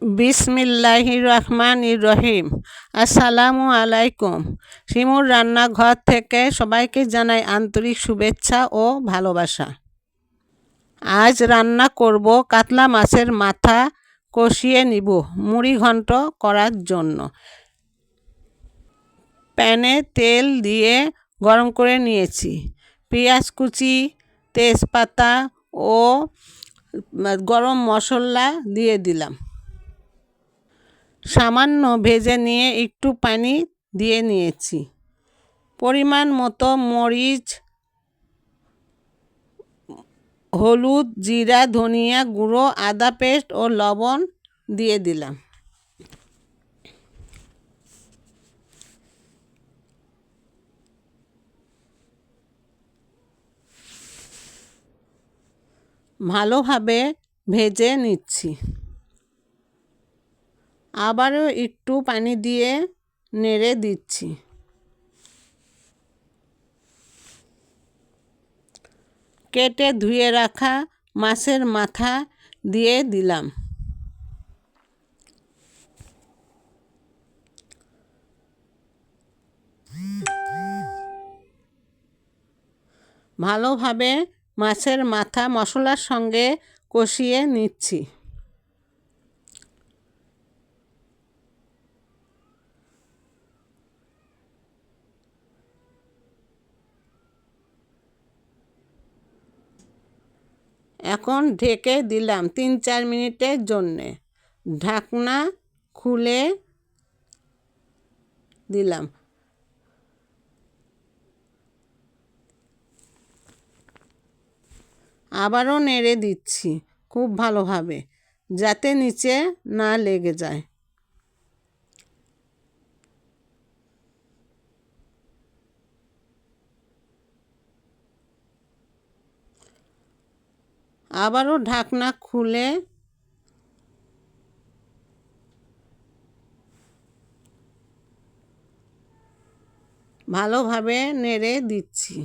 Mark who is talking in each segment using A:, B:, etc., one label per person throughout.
A: বিসমিল্লাহি রহমান রহিম। আসসালামু আলাইকুম। শিমুর রান্নাঘর থেকে সবাইকে জানাই আন্তরিক শুভেচ্ছা ও ভালোবাসা। আজ রান্না করব কাতলা মাছের মাথা কষিয়ে নিব মুড়ি ঘন্ট করার জন্য। প্যানে তেল দিয়ে গরম করে নিয়েছি। পেঁয়াজ কুচি, তেজপাতা ও গরম মশলা দিয়ে দিলাম। সামান্য ভেজে নিয়ে একটু পানি দিয়ে নিয়েছি। পরিমাণ মতো মরিচ, হলুদ, জিরা, ধনিয়া গুঁড়ো, আদা পেস্ট ও লবণ দিয়ে দিলাম। ভালোভাবে ভেজে নিচ্ছি। আবারও একটু পানি দিয়ে নেড়ে দিচ্ছি। কেটে ধুয়ে রাখা মাছের মাথা দিয়ে দিলাম। ভালোভাবে মাছের মাথা মশলার সঙ্গে কষিয়ে নিচ্ছি। এখন ঢেকে দিলাম তিন চার মিনিটের জন্যে। ঢাকনা খুলে দিলাম। আবারও নেড়ে দিচ্ছি খুব ভালোভাবে, যাতে নিচে না লেগে যায়। আবারও ঢাকনা খুলে ভালোভাবে নেড়ে দিচ্ছি।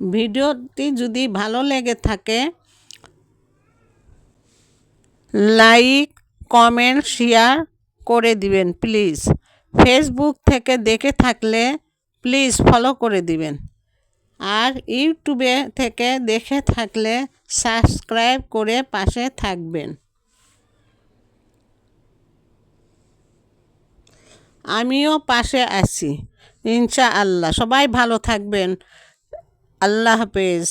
A: ভিডিওটি যদি ভালো লেগে থাকে, লাইক, কমেন্ট, শেয়ার করে দিবেন, প্লিজ। ফেসবুক থেকে দেখে থাকলে প্লিজ ফলো করে দিবেন। আর ইউটিউবে থেকে দেখে থাকলে সাবস্ক্রাইব করে পাশে থাকবেন। আমিও পাশে আছি। ইনশা আল্লাহ সবাই ভালো থাকবেন। আল্লাহ হাফেজ।